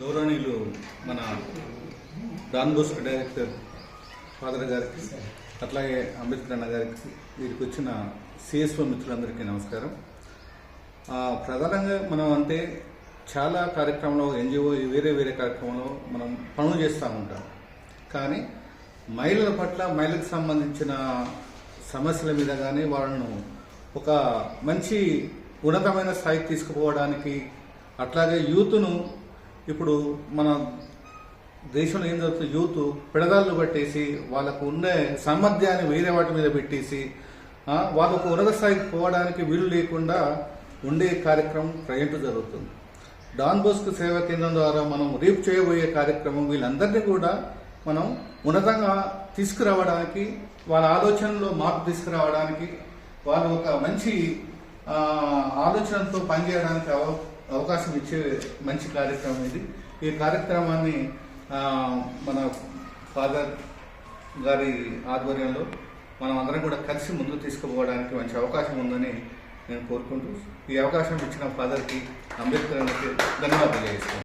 గౌరవనీయులు మన don Bosco director father గారికి అట్లాగే అంబేద్కర్ అన్న గారికి వీరికి వచ్చిన సిఎస్ఓ మిత్రులందరికీ నమస్కారం. ప్రధానంగా మనం అంటే చాలా కార్యక్రమంలో ఎన్జిఓ వేరే వేరే కార్యక్రమంలో మనం పనులు చేస్తూ ఉంటాం. కానీ మహిళల పట్ల మహిళలకు సంబంధించిన సమస్యల మీద కానీ వాళ్ళను ఒక మంచి ఉన్నతమైన స్థాయికి తీసుకుపోవడానికి అట్లాగే యూత్ను ఇప్పుడు మన దేశంలో ఏం జరుగుతుంది యూత్ పిడదాళ్ళు పట్టేసి వాళ్ళకు ఉండే సామర్థ్యాన్ని వేరే వాటి మీద పెట్టేసి వాళ్ళకు ఉన్నత స్థాయికి పోవడానికి వీలు లేకుండా ఉండే కార్యక్రమం ప్రజెంట్ జరుగుతుంది. డాన్ బోస్క్ సేవా కేంద్రం ద్వారా మనం రేపు చేయబోయే కార్యక్రమం వీళ్ళందరినీ కూడా మనం ఉన్నతంగా తీసుకురావడానికి వాళ్ళ ఆలోచనలో మార్పు తీసుకురావడానికి వాళ్ళు ఒక మంచి ఆలోచనతో పనిచేయడానికి అవ అవకాశం ఇచ్చే మంచి కార్యక్రమం ఇది. ఈ కార్యక్రమాన్ని మన ఫాదర్ గారి ఆధ్వర్యంలో మనం అందరం కూడా కలిసి ముందుకు తీసుకుపోవడానికి మంచి అవకాశం ఉందని నేను కోరుకుంటూ ఈ అవకాశం ఇచ్చిన ఫాదర్కి అంబేద్కర్ అన్నకి ధన్యవాదాలు తెలియజేస్తాను